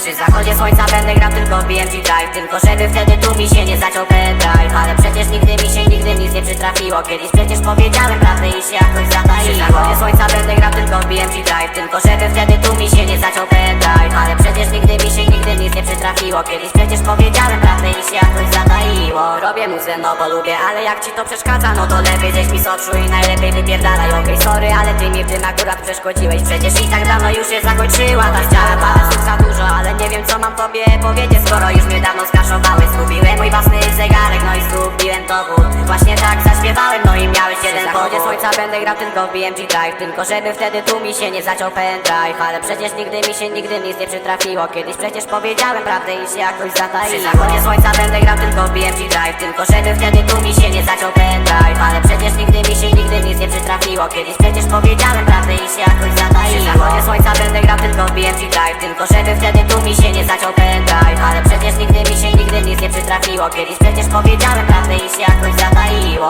Przy zachodzie słońca będę grał tylko BMG Drive. Tylko żeby wtedy tu mi się nie zaciął pendrive. Ale przecież nigdy mi się nigdy nic nie przytrafiło. Kiedyś przecież powiedziałem prawdę i się jakoś zataiło Przy zachodzie słońca będę grał tylko BMG Drive. Tylko żeby wtedy tu mi się nie zaciął pendrive. Ale przecież nigdy mi się nigdy nic nie przytrafiło. Kiedyś przecież powiedziałem prawdę i się jakoś zataiło Robię muzę no bo lubię, ale jak ci to przeszkadza No to lepiej gdzieś mi z i najlepiej wypierdalaj. Okej sorry, ale ty mi w tym akurat przeszkodziłeś. Przecież i tak dawno już się zakończyła ta ściana. Parę słów za dużo, ale nie wiem co mam tobie powiedzieć. Skoro już mnie dawno skaszowałeś Zgubiłem mój własny zegarek, no i zgubiłem dowód. Właśnie tak zaśpiewałem, no i miałeś jeden zachodzie słońca będę grał tylko w BMG Drive. Tylko żeby wtedy tu mi się nie zaciął pendrive. Ale przecież nigdy mi się nigdy nic nie przytrafiło. Kiedyś przecież powiedziałem prawdę i się jakoś zataiło Przy zachodzie słońca będę grał tylko w BMG Drive. Tylko żeby wtedy tu mi się nie zaciął pendrive. Ale przecież nigdy mi się nigdy nic nie przytrafiło. Kiedyś przecież powiedziałem prawdę i się jakoś zataiło Przy zachodzie słońca będę grał tylko w BMG Drive. Tylko żeby wtedy tu mi się nie zaciął pendrive. Ale przecież nigdy mi się nigdy nic nie przytrafiło. Kiedyś przecież powiedziałem prawdę i się jakoś zataiło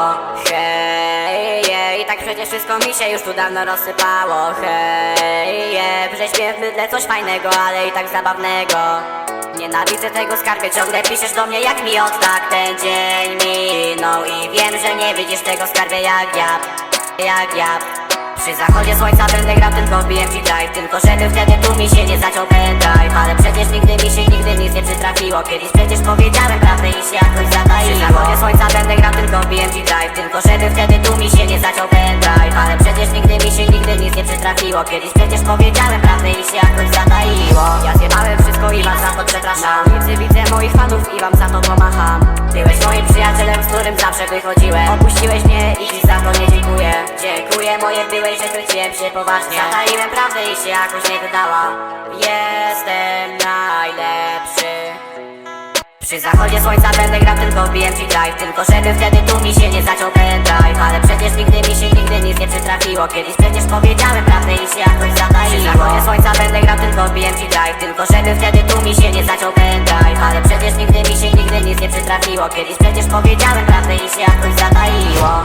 przecież wszystko mi się już tu dawno rozsypało Hej, je, prześpię w mydle coś fajnego, ale i tak zabawnego. Nienawidzę tego skarbie, ciągle piszesz do mnie jak mi od tak ten dzień minął. I wiem, że nie widzisz tego skarbie jak ja, jak ja. Przy zachodzie słońca będę grał tylko BMG Drive. Tylko żeby wtedy tu mi się nie zaciął pendrive Ale przecież nigdy mi się nigdy nic nie przytrafiło. Kiedyś przecież powiedziałem prawdę i się jakoś zataiło Przy zachodzie słońca będę grał tylko BMG Drive. Tylko żeby wtedy tu mi się nie zaciął pendrive nie przytrafiło. Kiedyś przecież powiedziałem prawdę i się jakoś zataiło Ja zjebałem wszystko i was za to przepraszam. Ulicy widzę moich fanów i wam za to pomacham. Byłeś moim przyjacielem, z którym zawsze wychodziłem. Opuściłeś mnie i ci za to nie dziękuję. Dziękuję moje byłej, że chwyciłem się poważnie. Zataiłem prawdę i się jakoś nie wydała. Jestem najlepszy. Przy zachodzie słońca będę grał tylko BMG Drive. Tylko żeby wtedy tu mi się nie zaciął Ale przecież nigdy mi się nigdy nic nie przytrafiło. Kiedyś przecież powiedziałem prawdę i się jakoś zataiło